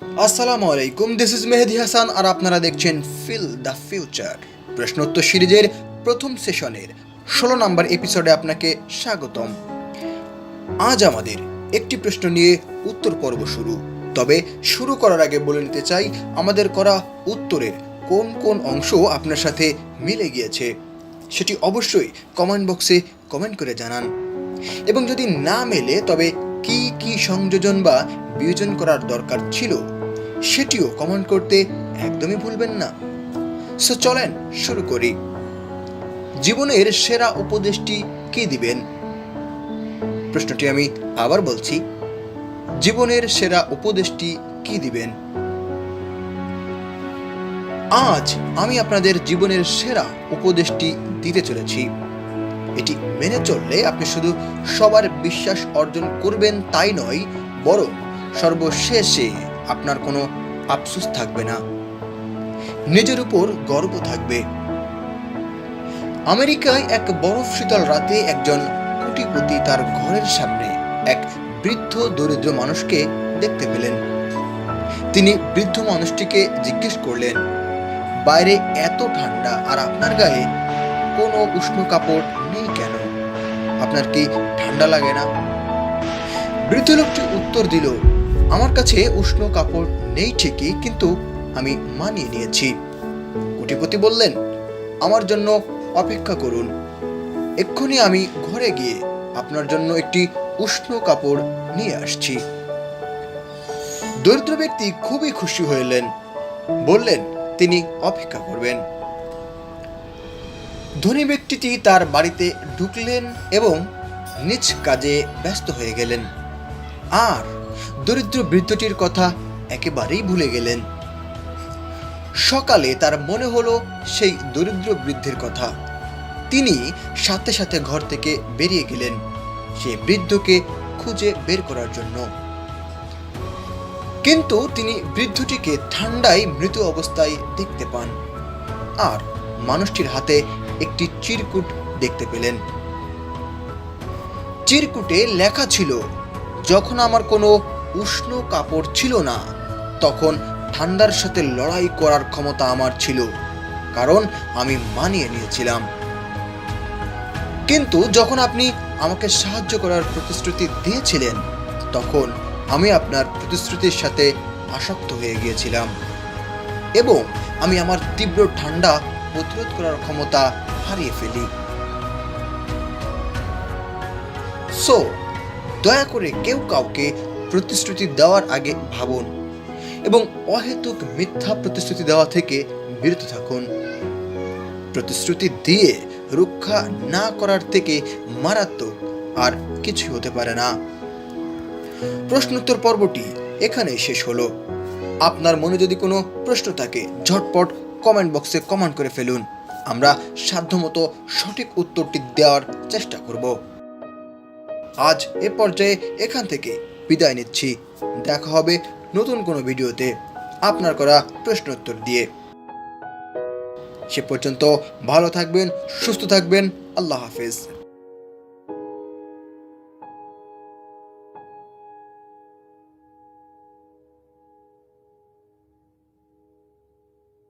আসসালামু আলাইকুম this is Mehedi Hasan আর আপনারা দেখছেন ফিল দ্য ফিউচার প্রশ্নোত্তর সিরিজের প্রথম সেশনের ষোলো নম্বর এপিসোডে আপনাকে স্বাগতম। আজ আমাদের একটি প্রশ্ন নিয়ে উত্তর পর্ব শুরু। তবে শুরু করার আগে বলে নিতে চাই, আমাদের করা উত্তরের কোন কোন অংশ আপনার সাথে মিলে গিয়েছে, সেটি অবশ্যই কমেন্ট বক্সে কমেন্ট করে জানান। এবং যদি না মেলে, তবে কি কি সংযোজন বা বিয়োজন করার দরকার ছিল, সেটিও কমেন্ট করতে একদমই ভুলবেন না। সো চলেন শুরু করি। জীবনের সেরা উপদেশটি কি দিবেন? প্রশ্নটি আমি আবার বলছি। জীবনের সেরা উপদেশটি কি দিবেন? আজ আমি আপনাদের জীবনের সেরা উপদেশটি দিতে চলেছি। এটি মেনে চললে আপনি শুধু সবার বিশ্বাস অর্জন করবেন তাই নয়, বরং সর্বশেষে আপনার কোনো আফসোস থাকবে না। নিজের উপর গর্ব থাকবে। আমেরিকায় এক বরফ শীতল রাতে একজন কোটিপতি তার ঘরের সামনে এক বৃদ্ধ দরিদ্র মানুষকে দেখতে পেলেন। তিনি বৃদ্ধ মানুষটিকে জিজ্ঞেস করলেন, বাইরে এত ঠান্ডা আর আপনার গায়ে কোনো উষ্ণ কাপড় নেই কেন? আপনার কি ঠান্ডা লাগে না? বৃদ্ধ লোকটি উত্তর দিল, আমার কাছে উষ্ণ কাপড় নেই ঠিকই, কিন্তু আমি মানিয়ে নিয়েছি। কোটিপতি বললেন, আমার জন্য অপেক্ষা করুন। এক্ষুনি আমি ঘরে গিয়ে আপনার জন্য একটি উষ্ণ কাপড় নিয়ে আসছি। দরিদ্র ব্যক্তি খুবই খুশি হইলেন। বললেন, তিনি অপেক্ষা করবেন। ধনী ব্যক্তিটি তার বাড়িতে ঢুকলেন এবং নিজ কাজে ব্যস্ত হয়ে গেলেন। আর দরিদ্র বৃদ্ধটির কথা একেবারেই ভুলে গেলেন। সকালে তার মনে হলো সেই দরিদ্র বৃদ্ধের কথা। তিনি সাথে সাথে ঘর থেকে বেরিয়ে গেলেন সে বৃদ্ধকে খুঁজে বের করার জন্য। কিন্তু তিনি বৃদ্ধটিকে ঠান্ডায় মৃত অবস্থায় দেখতে পান। আর মানুষটির হাতে একটি চিরকুট দেখতে পেলেন। চিরকুটে লেখা ছিল, যখন আমার কোনো উষ্ণ কাপড় ছিল না, তখন ঠান্ডার সাথে লড়াই করার ক্ষমতা আমার ছিল, কারণ আমি মানিয়ে নিয়েছিলাম। কিন্তু যখন আপনি আমাকে সাহায্য করার প্রতিশ্রুতি দিয়েছিলেন, তখন আমি আপনার প্রতিশ্রুতির সাথে আসক্ত হয়ে গিয়েছিলাম এবং আমি আমার তীব্র ঠান্ডা প্রতিরোধ করার ক্ষমতা হারিয়ে ফেলি। সো দয়া করে কেউ কাউকে প্রতিশ্রুতি দেওয়ার আগে ভাবুন এবং অহেতুক মিথ্যা প্রতিশ্রুতি দেওয়া থেকে বিরত থাকুন। প্রতিশ্রুতি দিয়ে রক্ষা না করার থেকে মারাত্মক আর কিছু হতে পারে না। প্রশ্নোত্তর পর্বটি এখানে শেষ হলো। আপনার মনে যদি কোনো প্রশ্ন থাকে, ঝটপট কমেন্ট বক্সে কমেন্ট করে ফেলুন। আমরা সাধ্যমতো সঠিক উত্তরটি দেওয়ার চেষ্টা করব। আজ এ পর্যায়ে এখান থেকে বিদায় নিচ্ছি। দেখা হবে নতুন কোনো ভিডিওতে আপনার করা প্রশ্ন উত্তর দিয়ে। সে পর্যন্ত ভালো থাকবেন, সুস্থ থাকবেন, আল্লাহ হাফেজ।